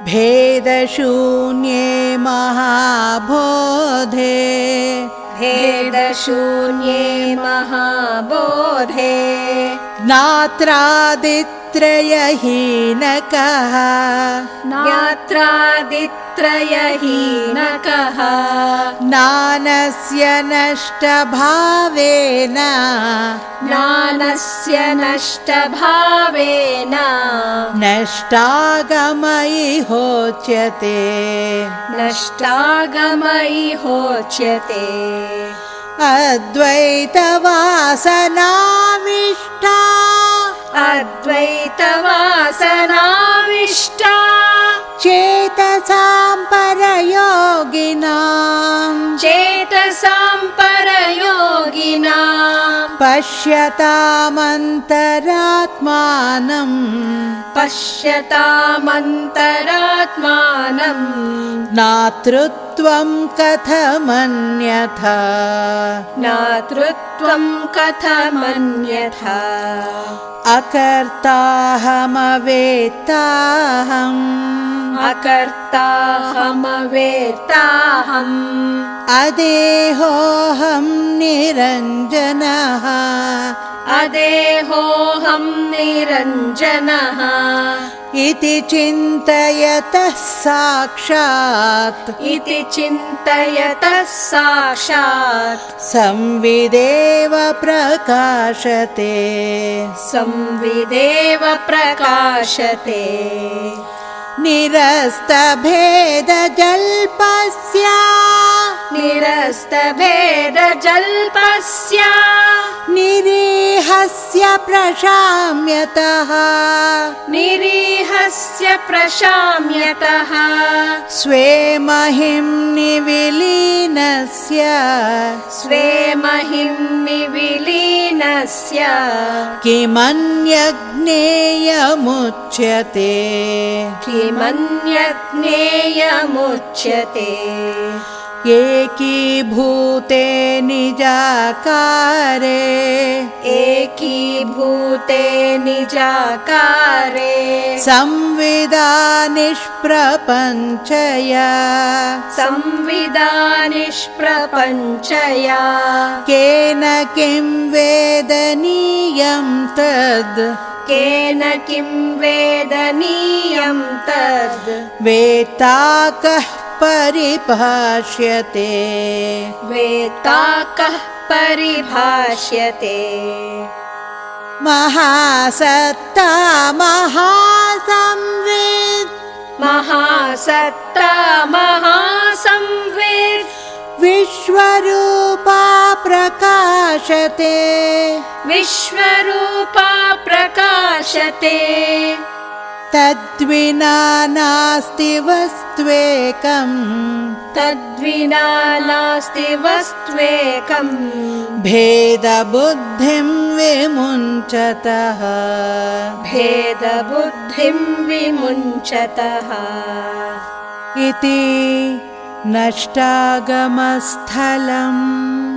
भेदशून्ये महाबोधे। भेदशून्ये महाबोधे। नात्रादित्रयहीनकः ज्ञात्रादित्रयहीनकः। ज्ञानस्य नष्टभावेन। ज्ञानस्य नष्टभावेन। नष्टागमयि होच्यते नष्टागमयि होच्यते। अद्वैतवासनाविष्टा अद्वैतवासनाविष्टा पश्यतामन्तरात्मानम् पश्यतामन्तरात्मानम् नातृत्वं कथमन्यथा। ज्ञातृत्वं कथमन्यथा। अकर्ताहमवेत्ताहम् अकर्ताहमवेत्ताहम् अदेहोऽहं निरञ्जनः। अदेहोऽहं निरञ्जनः। इति चिन्तयतः साक्षात्। इति चिन्तयतः साक्षात्। संविदेव प्रकाशते। संविदेव प्रकाशते निरस्तभेदजल्पस्य। निरस्तभेदजल्पस्य। निरीहस्य प्रशाम्यतः। निरीहस्य प्रशाम्यतः। स्वे महिं निविलीनस्य। स्वे महिं विलीनस्य किमन्यज्ञेयमुच्यते? किमन्यज्ञेयमुच्यते। एकीभूते निजाकारे एकीभूते निजाकारे। संविदा निष्प्रपञ्चया। संविदा निष्प्रपञ्चया। केन किं वेदनीयं तद्? केन किं वेदनीयं तद्? वेत्ता कः परिभाष्यते। वेत्ता कः परिभाष्यते महासत्ता महासंवित्। महासत्ता महासंवित्। विश्वरूपा प्रकाशते। विश्वरूपा प्रकाशते तद्विना नास्ति वस्त्वेकम्। तद्विना नास्ति वस्त्वेकम्। भेदबुद्धिं विमुञ्चतः। भेदबुद्धिं विमुञ्चतः। इति नष्टागमस्थलम्